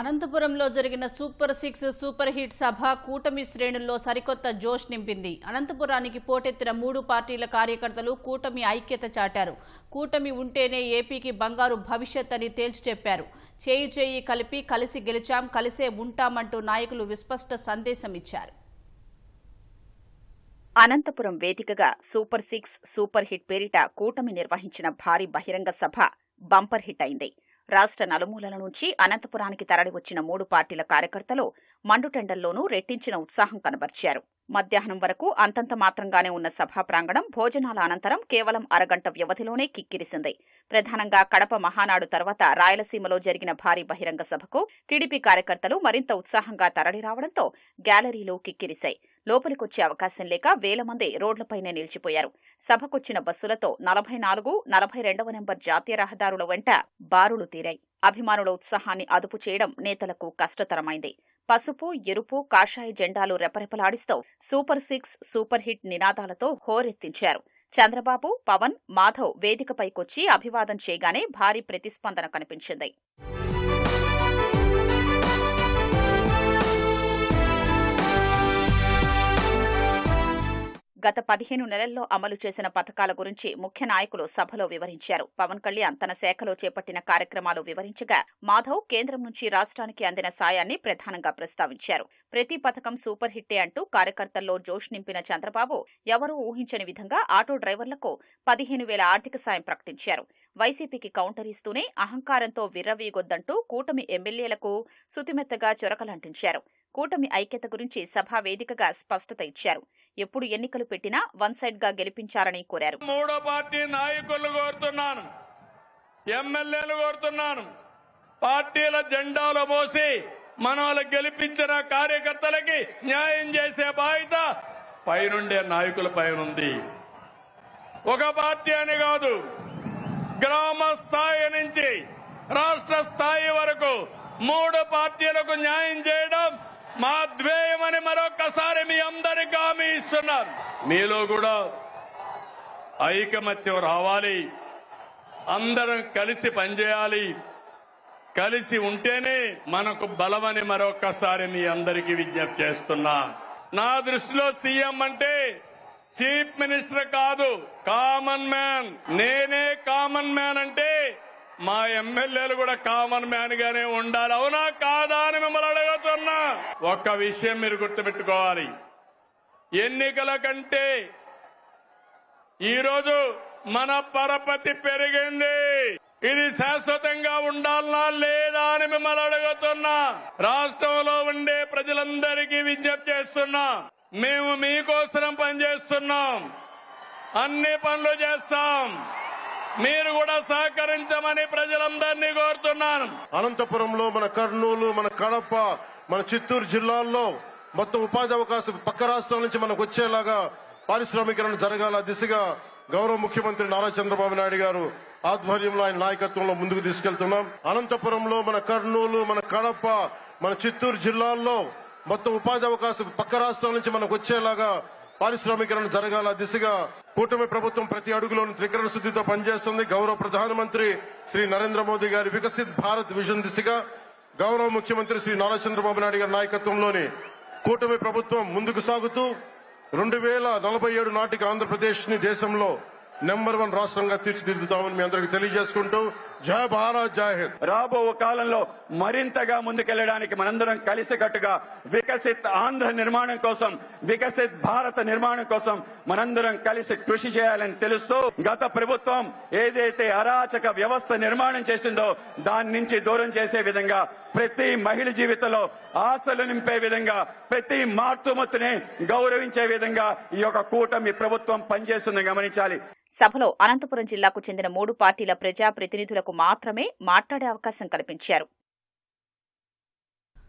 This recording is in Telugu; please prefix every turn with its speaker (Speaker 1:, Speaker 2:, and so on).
Speaker 1: అనంతపురంలో జరిగిన సూపర్ సిక్స్ సూపర్ హిట్ సభ కూటమి శ్రేణుల్లో సరికొత్త జోష్ నింపింది. అనంతపురానికి పోటెత్తిన మూడు పార్టీల కార్యకర్తలు కూటమి ఐక్యత చాటారు. కూటమి ఉంటేనే ఏపీకి బంగారు భవిష్యత్ అని తేల్చి చెప్పారు. చేయి చేయి కలిపి కలిసి గెలిచాం కలిసే ఉంటామంటూ నాయకులు విస్పష్ట సందేశం ఇచ్చారు.
Speaker 2: అనంతపురం వేదికగా సూపర్ సిక్స్ సూపర్ హిట్ పేరిట కూటమి నిర్వహించిన భారీ బహిరంగ సభ బంపర్ హిట్ అయింది. రాష్ట్ర నలుమూలల నుంచి అనంతపురానికి తరలివచ్చిన మూడు పార్టీల కార్యకర్తలు మండుటెండల్లోనూ రెట్టించిన ఉత్సాహం కనబర్చారు. మధ్యాహ్నం వరకు అంతంత మాత్రంగానే ఉన్న సభా ప్రాంగణం భోజనాల అనంతరం కేవలం అరగంట వ్యవధిలోనే కిక్కిరిసింది. ప్రధానంగా కడప మహానాడు తర్వాత రాయలసీమలో జరిగిన భారీ బహిరంగ సభకు టీడీపీ కార్యకర్తలు మరింత ఉత్సాహంగా తరలిరావడంతో గ్యాలరీలు కిక్కిరిశాయి. లోపలికొచ్చే అవకాశం లేక వేల మంది రోడ్లపైనే నిలిచిపోయారు. సభకొచ్చిన బస్సులతో నలభై నాలుగు నలభై రెండవ నెంబర్ జాతీయ రహదారుల వెంట బారులు తీరాయి. అభిమానుల ఉత్సాహాన్ని అదుపు చేయడం నేతలకు కష్టతరమైంది. పసుపు ఎరుపు కాషాయ జెండాలు రెపరెపలాడిస్తూ సూపర్ సిక్స్ సూపర్ హిట్ నినాదాలతో హోరెత్తించారు. చంద్రబాబు పవన్ మాధవ్ వేదికపైకొచ్చి అభివాదం చేయగానే భారీ ప్రతిస్పందన కనిపించింది. గత పదిహేను నెలల్లో అమలు చేసిన పథకాల గురించి ముఖ్య నాయకులు సభలో వివరించారు. పవన్ కళ్యాణ్ తన శాఖలో చేపట్టిన కార్యక్రమాలు వివరించగా మాధవ్ కేంద్రం నుంచి రాష్ట్రానికి అందిన సాయాన్ని ప్రధానంగా ప్రస్తావించారు. ప్రతి పథకం సూపర్ హిట్టే అంటూ కార్యకర్తల్లో జోష్ నింపిన చంద్రబాబు ఎవరూ ఊహించని విధంగా ఆటో డ్రైవర్లకు పదిహేను వేల ఆర్థిక సాయం ప్రకటించారు. వైసీపీకి కౌంటర్ ఇస్తూనే అహంకారంతో విర్రవీగొద్దంటూ కూటమి ఎమ్మెల్యేలకు సుతిమెత్తగా చొరకలంటించారు. కూటమి ఐక్యత గురించి సభా వేదికగా స్పష్టత ఇచ్చారు. ఎప్పుడు ఎన్నికలు పెట్టినా వన్ సైడ్గా గెలిపించారని కోరారు.
Speaker 3: మూడో పార్టీ నాయకులు కోరుతున్నాను. ఎమ్మెల్యేలు కోరుతున్నాను. పార్టీల జెండాలు మోసి మనోళ్ళు గెలిపించిన కార్యకర్తలకి న్యాయం చేసే బాధ్యత పైనుండే నాయకుల పైన ఉంది. ఒక పార్టీ అని కాదు గ్రామ స్థాయి నుంచి రాష్ట్ర స్థాయి వరకు మూడు పార్టీలకు న్యాయం చేయడం మా ధ్యేయమని మరొకసారి మీ అందరికీ హామీ ఇస్తున్నాను. మీలో కూడా ఐకమత్యం రావాలి. అందరం కలిసి పనిచేయాలి. కలిసి ఉంటేనే మనకు బలమని మరొకసారి మీ అందరికీ విజ్ఞప్తి చేస్తున్నా. నా దృష్టిలో సీఎం అంటే చీఫ్ మినిస్టర్ కాదు కామన్ మ్యాన్. నేనే కామన్ మ్యాన్ అంటే మా ఎమ్మెల్యేలు కూడా కామన్ మ్యాన్ గానే ఉండాలి. అవునా కాదా అని మిమ్మల్ని అడుగుతున్నా. ఒక్క విషయం మీరు గుర్తుపెట్టుకోవాలి. ఎన్నికల కంటే ఈరోజు మన పరపతి పెరిగింది. ఇది శాశ్వతంగా ఉండాలనా లేదా అని మిమ్మల్ని అడుగుతున్నా. రాష్ట్రంలో ఉండే ప్రజలందరికీ విజ్ఞప్తి చేస్తున్నా. మేము మీకోసం పనిచేస్తున్నాం. అన్ని పనులు చేస్తాం. మీరు కూడా సహకరించమని ప్రజలందరినీ కోరుతున్నాను.
Speaker 4: అనంతపురంలో మన కర్నూలు మన కడప మన చిత్తూరు జిల్లాల్లో మొత్తం ఉపాధి అవకాశం పక్క రాష్ట్రాల నుంచి మనకు వచ్చేలాగా పారిశ్రామికరణ జరగాల దిశగా గౌరవ ముఖ్యమంత్రి నారా చంద్రబాబు నాయుడు గారు ఆధ్వర్యంలో ఆయన నాయకత్వంలో ముందుకు తీసుకెళ్తున్నాం. అనంతపురంలో మన కర్నూలు మన కడప మన చిత్తూరు జిల్లాల్లో మొత్తం ఉపాధి అవకాశం పక్క రాష్ట్రాల నుంచి మనకు వచ్చేలాగా పారిశ్రామికరణ జరగాల దిశగా కూటమి ప్రభుత్వం ప్రతి అడుగులోనూ త్రికరణ శుద్ధితో పనిచేస్తుంది. గౌరవ ప్రధానమంత్రి శ్రీ నరేంద్ర మోదీ గారి వికసిత్ భారత్ విజన్ దిశగా గౌరవ ముఖ్యమంత్రి శ్రీ నారా చంద్రబాబు నాయుడు గారి నాయకత్వంలోని కూటమి ప్రభుత్వం ముందుకు సాగుతూ రెండు వేల నలభై ఏడు నాటికి ఆంధ్రప్రదేశ్ని దేశంలో నెంబర్ వన్ రాష్ట్రంగా తీర్చిదిద్దుతామని మీ అందరికి తెలియజేసుకుంటూ జయ భారత్ జై హింద్.
Speaker 5: రాబో కాలంలో మరింతగా ముందుకెళ్ళడానికి మనందరం కలిసికట్టుగా వికసిత్ ఆంధ్ర నిర్మాణం కోసం వికసిత్ భారత నిర్మాణం కోసం మనందరం కలిసి కృషి చేయాలని తెలుస్తూ గత ప్రభుత్వం ఏదైతే అరాచక వ్యవస్థ నిర్మాణం చేసిందో దాని నుంచి దూరం చేసే విధంగా ప్రతి మహిళ జీవితంలో ఆశలు నింపే విధంగా ప్రతి మార్తుమత్తుని గౌరవించే విధంగా ఈ యొక్క కూటమి ప్రభుత్వం పనిచేస్తుందని గమనించాలి.
Speaker 2: సభలో అనంతపురం జిల్లాకు చెందిన మూడు పార్టీల ప్రజా ప్రతినిధులకు మాత్రమే మాట్లాడే అవకాశం కల్పించారు.